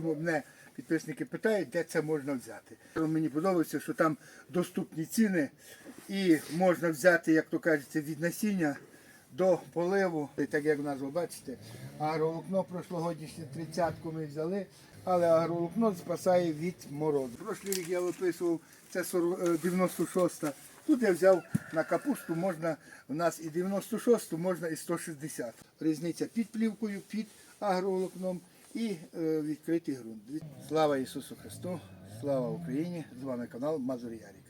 що мене підписники питають, де це можна взяти. Мені подобається, що там доступні ціни і можна взяти, як то кажеться, від насіння до поливу. І так як в нас ви бачите, агроволокно прошлогоднішнє 30-ку ми взяли, але агроволокно спасає від морозу. Прошлий рік я виписував, це 40, е, 96-та. Тут я взяв на капусту, можна у нас і 96-ту, можна і 160. Різниця під плівкою, під агроволокном і е, відкритий ґрунт. Слава Ісусу Христу, слава Україні! З вами канал Мазур Ярік.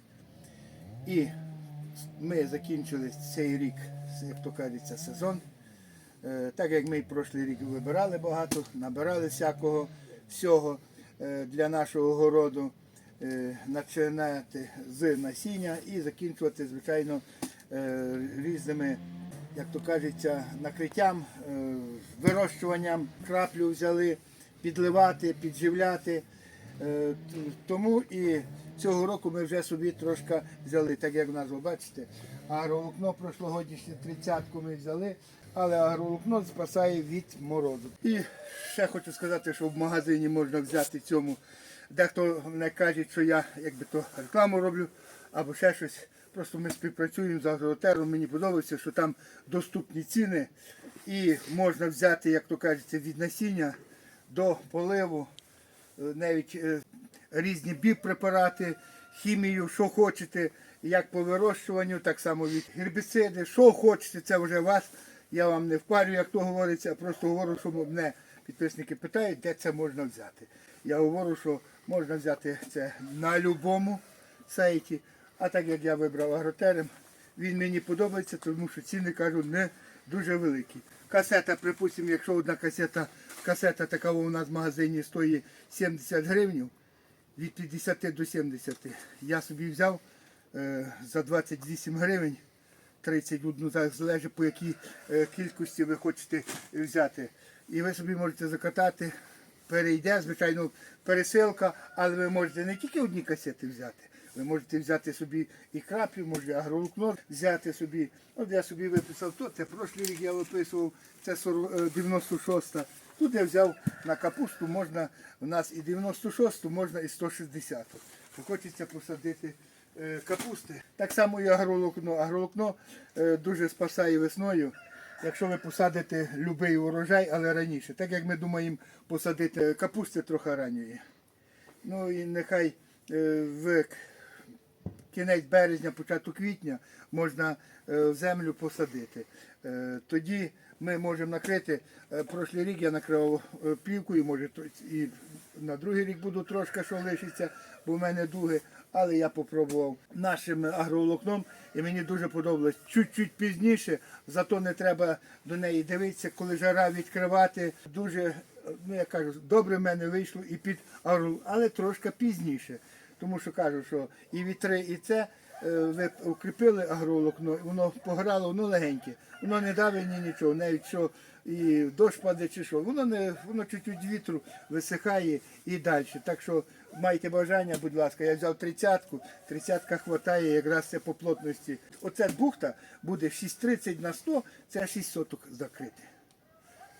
І ми закінчили цей рік, як то кажеться, сезон. Е, Так як ми прошлий рік вибирали багато, набирали всякого всього е, для нашого городу, починати з насіння і закінчувати, звичайно, різними, як то кажеться, накриттям, е, вирощуванням, краплю взяли, підливати, підживляти. Е, Тому і цього року ми вже собі трошки взяли, так як в нас ви бачите, агроволокно прошлогоднішнє 30-ку ми взяли, але агроволокно спасає від морозу. І ще хочу сказати, що в магазині можна взяти цьому. Дехто не каже, що я якби то рекламу роблю або ще щось. Просто ми співпрацюємо з агротером. Мені подобається, що там доступні ціни і можна взяти, як то кажеться, від насіння до поливу е, навіть е, різні біпрепарати, хімію, що хочете, як по вирощуванню, так само від гербіциди, що хочете, це вже вас. Я вам не впарю, як то говориться, а просто говорю, що мене підписники питають, де це можна взяти. Я говорю, що можна взяти це на будь-якому сайті. А так як я вибрав агротерем, він мені подобається, тому що ціни кажу не дуже великі. Касета, припустимо, якщо одна касета, касета така у нас в магазині стоїть 70 гривень, від 50 до 70. Я собі взяв е, за 28 гривень 31, так залежить по якій е, кількості ви хочете взяти. І ви собі можете закатати, перейде, звичайно, пересилка, але ви можете не тільки одні касети взяти. Ви можете взяти собі і краплю, може агроволокно взяти собі. От я собі виписав тут, це прошлий рік я виписував, це 40, е, 96-та. Тут я взяв на капусту, можна, у нас і 96-ту, можна і 160-ту. Хочеться посадити е, капусти. Так само і агроволокно. Агроволокно е, дуже спасає весною. Якщо ви посадите будь-який урожай, але раніше. Так як ми думаємо посадити капусти трохи ранньої. Ну і нехай в кінець березня, початок квітня можна е, в землю посадити. Е, Тоді ми можемо накрити. е, Прошлий рік я накривав плівкою, може і на другий рік буду трошки що лишиться, бо в мене дуги. Але я попробував нашим агроволокном і мені дуже подобалось. Чуть-чуть пізніше, зато не треба до неї дивитися, коли жара відкривати. Дуже, ну я кажу, добре в мене вийшло і під агро, але трошки пізніше. Тому що кажу, що і вітри, і це е, ви укріпили агроволокно, воно пограло, воно легеньке, воно не давить ні нічого, навіть що і дощ паде чи що, воно не воно чуть-чуть вітру висихає і далі. Так що майте бажання, будь ласка, я взяв тридцятку, тридцятка хватає якраз це по плотності. Оця бухта буде 6,30 на 100, це 6 соток закрити.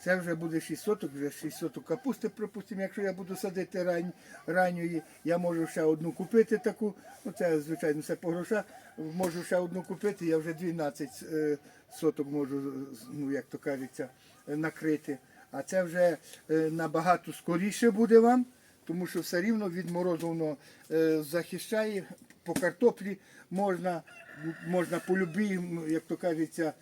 Це вже буде 6 соток, вже 6 соток капусти, припустимо, якщо я буду садити рань, ранньої, я можу ще одну купити таку, ну це звичайно все по грошах, можу ще одну купити, я вже 12 е, соток можу, ну як то кажеться, накрити. А це вже е, набагато скоріше буде вам, тому що все рівно від морозу воно е, захищає, по картоплі можна, можна по любій, як то кажеться,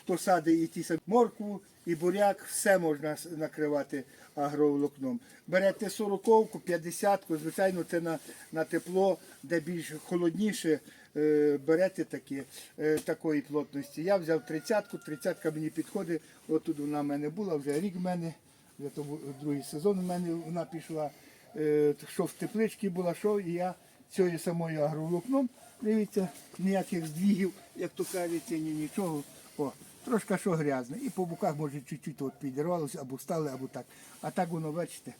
хто садить і ті самі моркву, і буряк, все можна накривати агроволокном. Берете 40-ку, 50-ку, звичайно, це на, на тепло, де більш холодніше, е, берете такі, е, такої плотності. Я взяв 30-ку, 30-ка мені підходить, отут вона в мене була, вже рік в мене, вже то другий сезон у мене вона пішла, е, що в тепличці була, що і я цією самою агроволокном, дивіться, ніяких здвігів, як то кажеться, ні нічого. О, трошки що грязне. І по боках може чуть-чуть от підірвалося, або стали, або так. А так воно, бачите,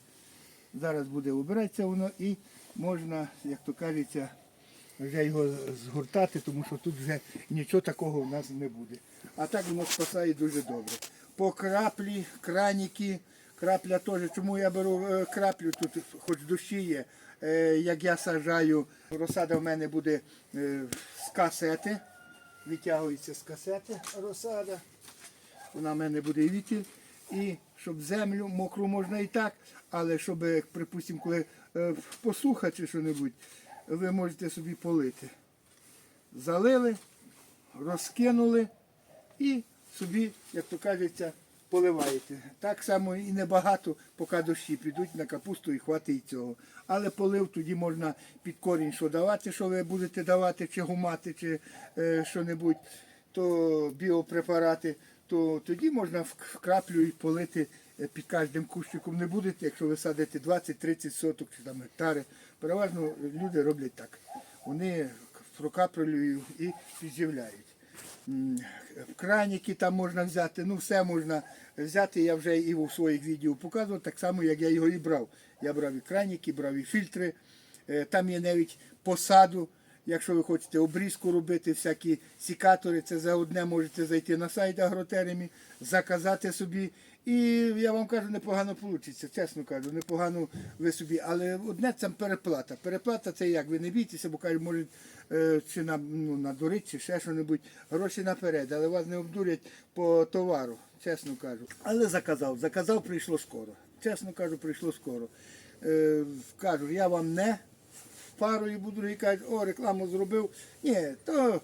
зараз буде убиратися воно і можна, як то кажеться, вже його згортати, тому що тут вже нічого такого в нас не буде. А так воно спасає дуже добре. По краплі, краніки, Крапля теж, чому я беру е, краплю, тут хоч дощі є. Е, Як я саджаю, розсада в мене буде е, з касети. Витягується з касети розсада. Вона в мене буде вітіль. І щоб землю мокру можна і так, але щоб, як, припустимо, коли е, посуха чи що-небудь, ви можете собі полити. Залили, розкинули і собі, як то кажеться, поливаєте. Так само і небагато, поки дощі підуть на капусту і хватить цього. Але полив тоді можна під корінь що давати, що ви будете давати, чи гумати, чи е, що-небудь, то біопрепарати, то тоді можна в в краплю і полити е, під кожним кущиком не будете, якщо ви садите 20-30 соток чи там гектари. Переважно люди роблять так. Вони прокаплюють і підживляють. М, Краніки там можна взяти, ну все можна взяти. Я вже і у своїх відео показував, так само, як я його і брав. Я брав і краніки, брав і фільтри. Е, Там є навіть посаду. Якщо ви хочете обрізку робити, всякі сікатори, це за одне можете зайти на сайт агротеремі, заказати собі. І я вам кажу, непогано вийде, чесно кажу, непогано ви собі. Але одне це переплата. Переплата це як? Ви не бійтеся, бо кажуть, можуть е, чи на, ну, надурити, чи ще що-небудь. Гроші наперед, але вас не обдурять по товару, чесно кажу. Але заказав, заказав, прийшло скоро. Чесно кажу, прийшло скоро. Е, кажу, я вам не парою буду, другі кажуть, о, рекламу зробив. Ні, то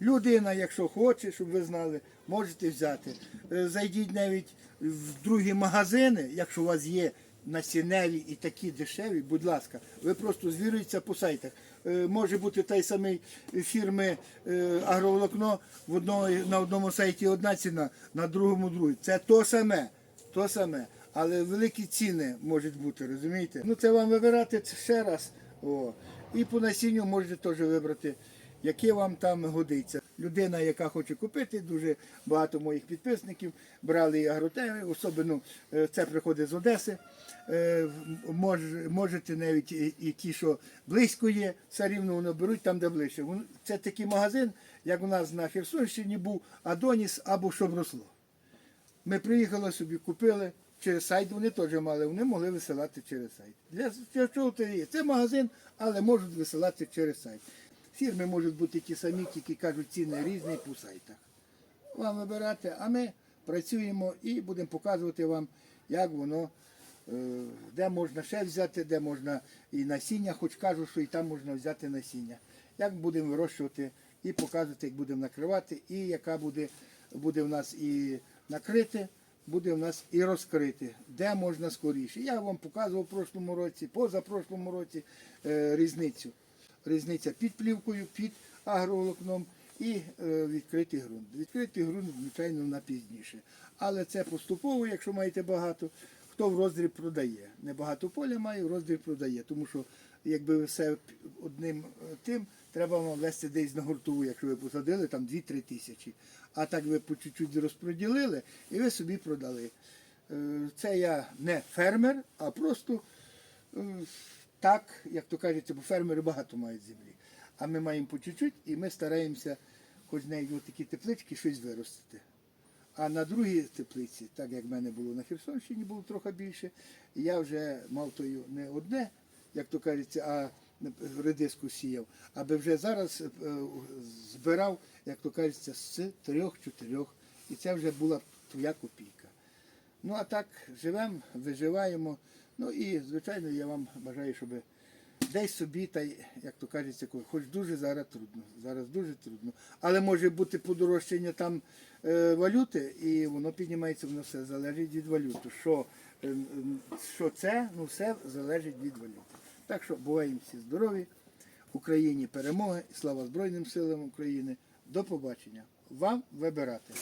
людина, якщо хоче, щоб ви знали, можете взяти. Е, Зайдіть навіть в другі магазини, якщо у вас є насінневі і такі дешеві, будь ласка, ви просто звіруєтеся по сайтах. Е, Може бути той самий фірми е, агроволокно в одного, на одному сайті одна ціна, на другому друга. Це то саме, то саме. Але великі ціни можуть бути, розумієте? Ну це вам вибирати ще раз. О. І по насінню можете теж вибрати, яке вам там годиться. Людина, яка хоче купити, дуже багато моїх підписників брали агротеми, особливо е, це приходить з Одеси. Е, мож- Можете навіть і ті, що близько є, все рівно воно беруть там, де ближче. Це такий магазин, як у нас на Херсонщині був Адоніс або щоб росло. Ми приїхали собі, купили через сайт, вони теж мали, вони могли висилати через сайт. Для, чого це є? Це магазин, але можуть висилати через сайт. Фірми можуть бути ті самі, тільки кажуть, ціни різні по сайтах. Вам вибирати, а ми працюємо і будемо показувати вам, як воно, е, де можна ще взяти, де можна і насіння, хоч кажу, що і там можна взяти насіння. Як будемо вирощувати і показувати, як будемо накривати, і яка буде, буде в нас і накрити, буде в нас і розкрити, де можна скоріше. Я вам показував в прошлому році, позапрошлому році е, різницю. Різниця під плівкою, під агроволокном і е, відкритий ґрунт. Відкритий ґрунт, звичайно, на пізніше. Але це поступово, якщо маєте багато, хто в роздріб продає. Небагато поля має, в роздріб продає. Тому що якби все одним е, тим, треба вам вести десь на гуртову, якщо ви посадили там 2-3 тисячі. А так ви по чуть-чуть розподілили і ви собі продали. Е, Це я не фермер, а просто е, так, як то кажеться, бо фермери багато мають землі. А ми маємо по чуть-чуть і ми стараємося, хоч знайдемо такі теплички, щось виростити. А на другій теплиці, так як в мене було на Херсонщині, було трохи більше, я вже мав тою не одне, як то кажеться, а редиску сіяв, аби вже зараз е, збирав, як то кажеться, з трьох-чотирьох. І це вже була твоя копійка. Ну а так живемо, виживаємо. Ну і, звичайно, я вам бажаю, щоб десь собі, та як то кажеться, хоч дуже зараз трудно. Зараз дуже трудно. Але може бути подорожчання там е, валюти, і воно піднімається, воно все залежить від валюти. Що, е, що це, ну все залежить від валюти. Так що буваємо всі здорові, Україні перемоги, слава Збройним силам України. До побачення. Вам вибирати.